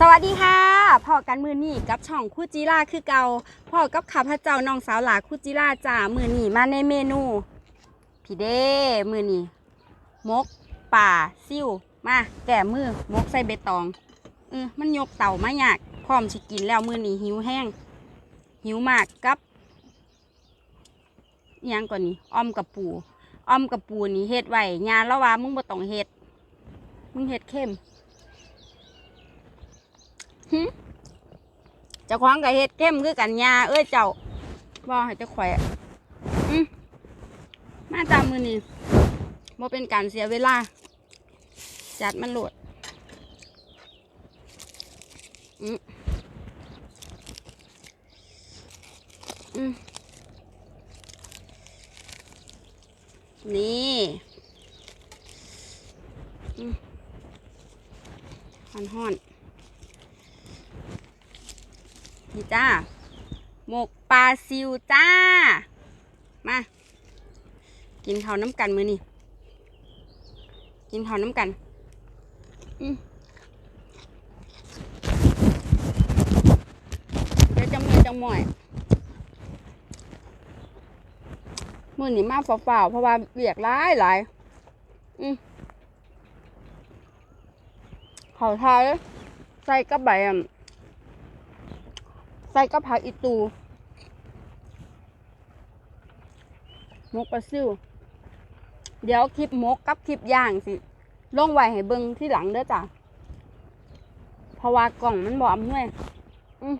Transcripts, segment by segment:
สวัสดีค่ะพ่อกันมือนี่กับช่องคู่จิล่าคือเกาพ่อกับข้าพเจ้าน้องสาวหลาคู่จิล่าจ้ามือนี่มาในเมนูพี่เด้มือนี่มกป่าซิ่วมาแก่มือมกใส่เบตองเออมันยกเต่ามายากพร้อมสิกินแล้วมือนี่หิวแห้ง หิวมากกับยังก่อนนี่อ้อมกับปูอ้อมกับปูนี่เฮ็ดไว้ยาล้วว่ามึงบ่ต้องเฮ็ด มึงเฮ็ดเข้มหึเจ้าของกับเฮ็ดเข้มคือกันยาเอ้ยเจ้าบ่ให้เจ้าข่อยอะมมาตามมือนี่บ่เป็นการเสียเวลา จัดมันโหลดอืมอืมนี่อืมห่อนห่อนๆนี่จ้า หมกปลา ซิวจ้า มา กินข้าวน้ำกันมือนี่กินข้าวน้ำกันเดี๋ยวจังเมื่อยจังหม่อยมือนี่มาเปล่าๆเพราะว่าเบียกหลายหลายอืมเขาทายใส่กับใบอะใส่กับผักอีตู มกปลาซิว เดี๋ยวคลิปมกกับคลิปย่างสิลงไว้ให้เบิ่งที่หลังเด้อจ้ะเพราะว่ากล่องมันบ่อำนวยอืม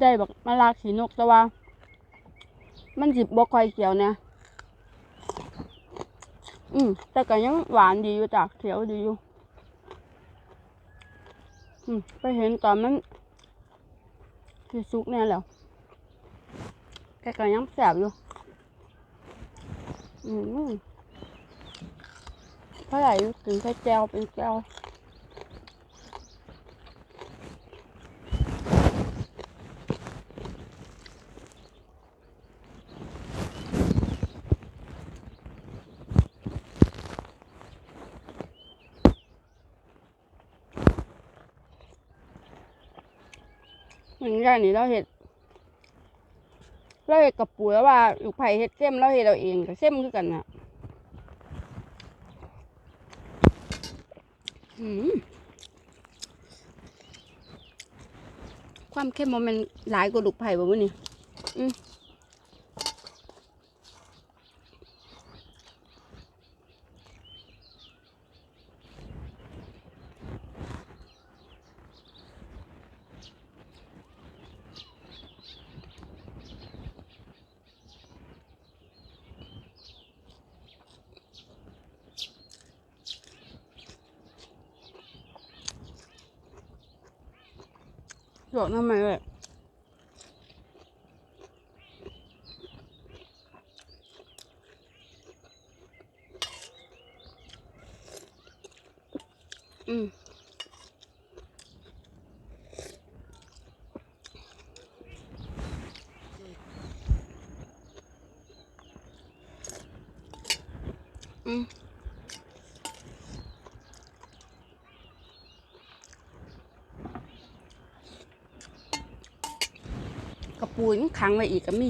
ได้บักมาลากสีนกแต่ว่า มันสิบ่ค่อยเขียวเนี่ย อืมแต่ก็ยังหวานดีอยู่จ้ะเขียวดีอยู่ อืมไปเห็นตอนมันที่สุกเนี่ยแล้ว แต่ก็ยังแสบอยู่ อืมเท่าไหร่ถึงแค่แจวเป็นแจวเหมือนกันนี่เราเห็ด เราเห็ดกับปูแล้วว่าลูกไผ่เห็ดเข้มเราเห็ดเราเองกับเข้มคือกันน่ะความเข้มมันหลายกว่าลูกไผ่บ่วะนี่อืม โดดทำไมเลยอืมอืมกระ ปูมันขังไว้อีกก็มี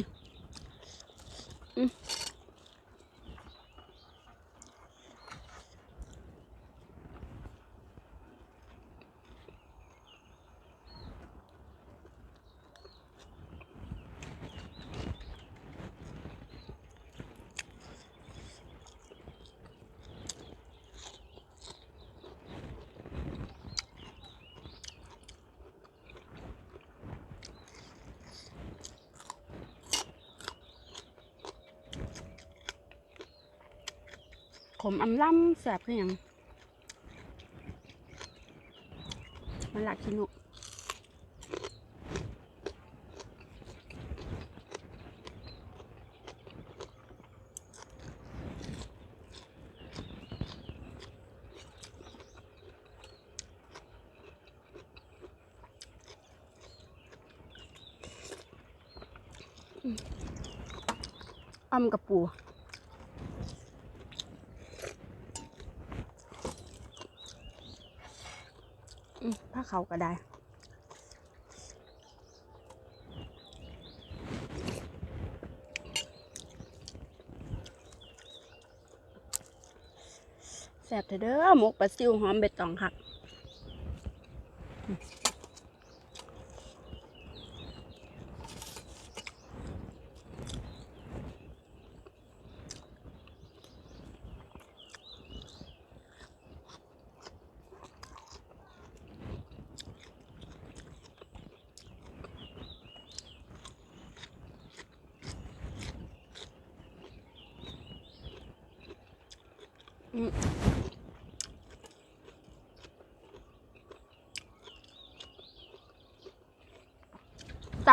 ขมอำล่ำแสบคือหยังมันหลักขี้นกอืมอ้ำกับปู ผ้าเขาก็ได้แซ่บเถอะเด้อหมกปลาซิวหอมเบ็ดตองค่ะ ตั้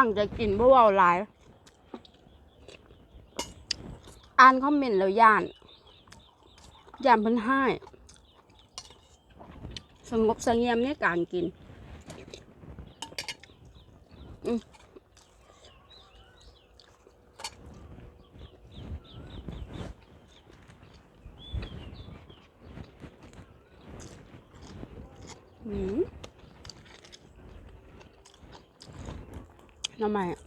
งใจกินเพราะว่าหลาย อ่านคอมเมนต์แล้วย่าน ย่านเพิ่นให้ สงบสงเงียมในการกิน อืม อืมทำไมอะ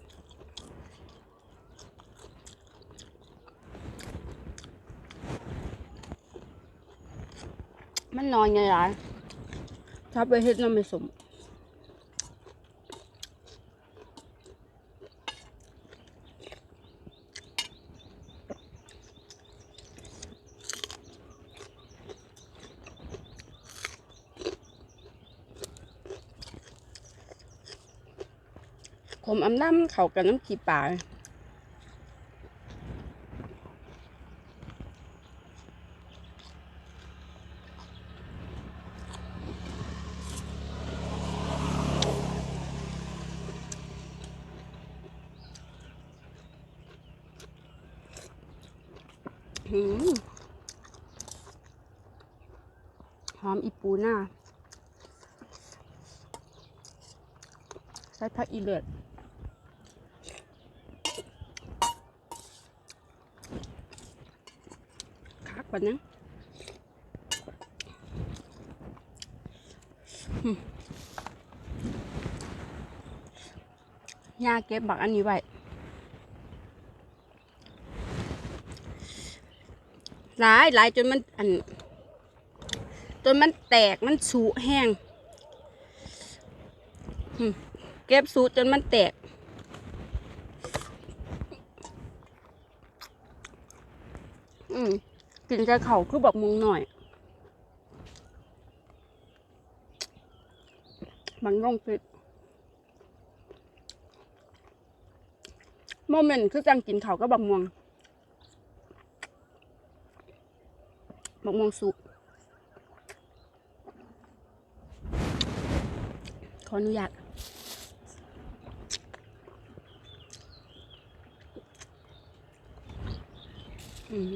มันนอนไงยายทับไปเฮ็ดน้ำไม่สม ผมอำน้ำเขากับน้ำขี้ปลาหืมหอมอีปูหน้าใส่ผักอีเลือด คั กว่านั้นอืมย่าเก็บบักอันนี้ไว้หลายหลายจนมันอัน จนมันแตกมันสูแห้งอืมเก็บสูจนมันแตก อืม กินใจเขาคือบอกมุงหน่อย มันร่องปิดโมเมนต์คือจังกินเขาก็บักม่วงบักม่วงสุกขออนุญาตอืม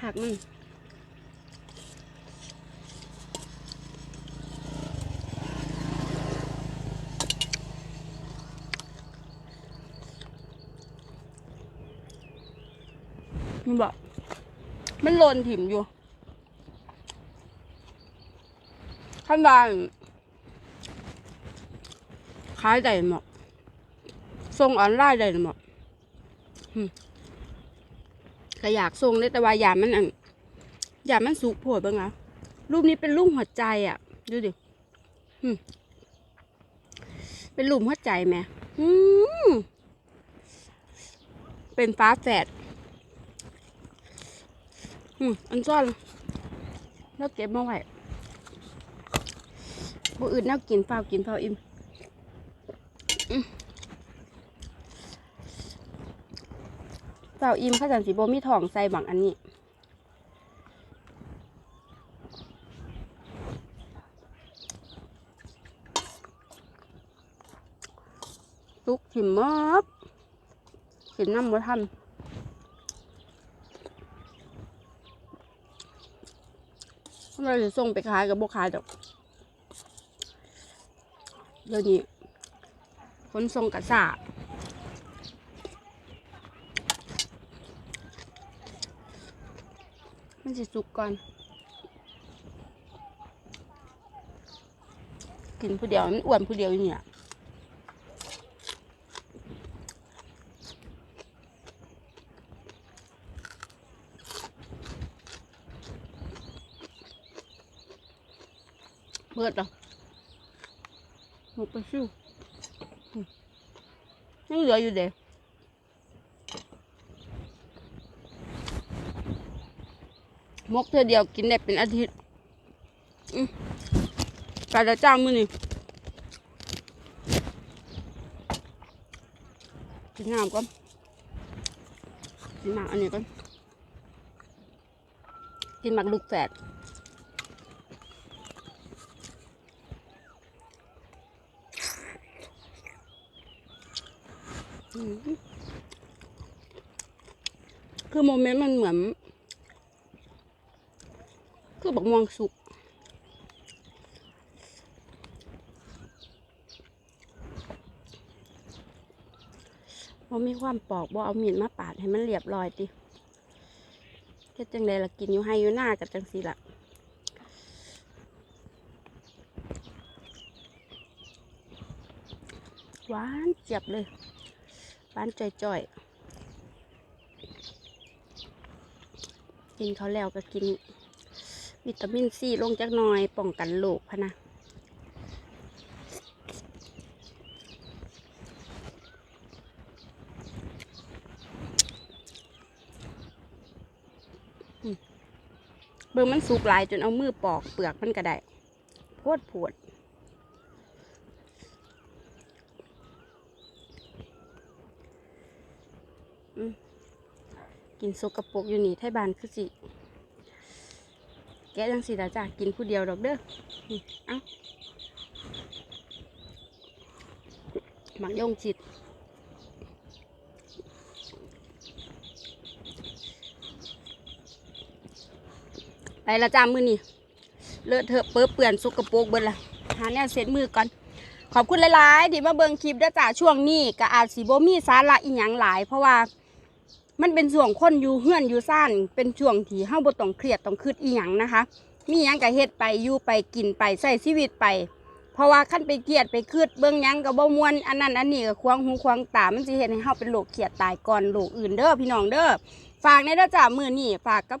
ขักมันมันแบอกมันโลนถิ่มอยู่ขั้นบานขายได้หมดส่งออนไลน์ได้หมดอืม ก็อยากส่งได้แต่ว่าอยามันอันอยามันสุกโผดบ้างนะรูปนี้เป็นรูปหัวใจอะ ดูดิเป็นรูปหัวใจไหมอืมเป็นฟ้าแฝดอืมอันซ่อนแล้วเก็บมาไว้บ่อื่นน่ากินเฝ้ากินเฝ้าอิ่มอืม เฝ้าอิ่มข้าจันสีโบมีทองใส่บังอันนี้ ตุกถิ่มมอบกินน้ำบ่ทันเราจะส่งไปขายกับบ่ขายดอกเดี๋ยวนี้ขนส่งกระสา มันจะสุกก่อน กินผู้เดียวมันอ้วนผู้เดียวเนี่ยเบิดอะหมดไปสู้ยังเหลืออยู่เด้ก มกเธอเดียวกินได้เป็นอาทิตย์อืมไปแล้วจ้ามือนี่กินน้ำก่อนกินหมาอันนี้ก่อนกินหมากลูกแฝดคือโมเมนต์มันเหมือน คือบักม่วงสุกบ่มีความปอกบ่เอามีดมาปาดให้มันเรียบร้อยติเฮ็ดจังไดล่ะกินอยู่ให้อยู่หน้ากับจังซี่ล่ะหวานเจ็บเลยหวานจ่อยๆ กินเขาแล้วก็กิน วิตามินซีลงจักหน่อยป้องกันโรคพะนะเบิ่งมันสุกหลายจนเอามือปอกเปลือกมันก็ได้โพดปวดกินสกระปกอยู่นี่ไทยบานคือสิ แกะจังสิละจ้ะกินผู้เดียวดอกเด้ออืมเอ้าหมักย่งจิตไปละจ้ามือนี่เลอะเทอะเปื้อเปื่อนสกปรกเบิดละหาแนวเซ็ตมือก่อน ขอบคุณหลายๆที่มาเบิ่งคลิปด้จ้าช่วงนี้ก็อาจสิบ่มีสาระอีหยังหลาย เพราะว่า มันเป็นช่วงคนอยู่เฮือนอยู่ซ่านเป็นช่วงที่เฮาบ่ต้องเครียดต้องคิดอีหยังนะคะ มีหยังก็เฮ็ดไปอยู่ไปกินไปใช้ชีวิตไป เพราะว่าขั้นไปเครียดไปคืดเบิ่งหยังก็บ่ม่วนอันนั้นอันนี้ก็ควงหูควงตามันสิเฮ็ดให้เฮาเป็นโรคเครียดตายก่อนโรคอื่นเด้อพี่น้องเด้อฝากในเด้อจ้ามื้อนี้ฝากกับ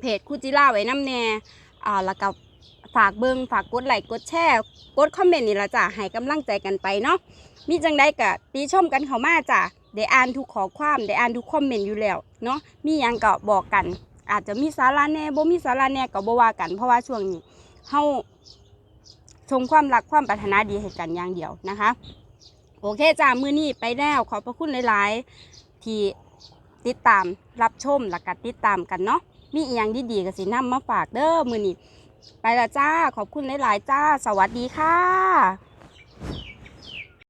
เพจคุจิล่าไว้น้ำแน่อ่าแล้วก็ฝากเบิงฝากกดไลค์กดแชร์กดคอมเมนต์นี่ละจ้ะให้กำลังใจกันไปเนาะมีจังได้กะตีชมกันเข้ามาจ้ะ ได้อ่านทุกข้อความได้อ่านทุกคอมเมนต์อยู่แล้วเนาะมีหยังก็บอกกัน อาจจะมีสาระแหน่บ่มีสาระแหน่ก็บ่ว่ากัน เพราะว่าช่วงนี้เฮาชมความรักความปรารถนาดีให้กันอย่างเดียวนะคะ โอเคจ้ามือนี้ไปแล้วขอบพระคุณหลาย ๆ ที่ติดตามรับชมและก็ติดตามกันเนาะมีอีกอย่างดีๆก็สินำมาฝากเด้อมือนี้ไปละจ้า ขอบคุณหลาย ๆ จ้า สวัสดีค่ะ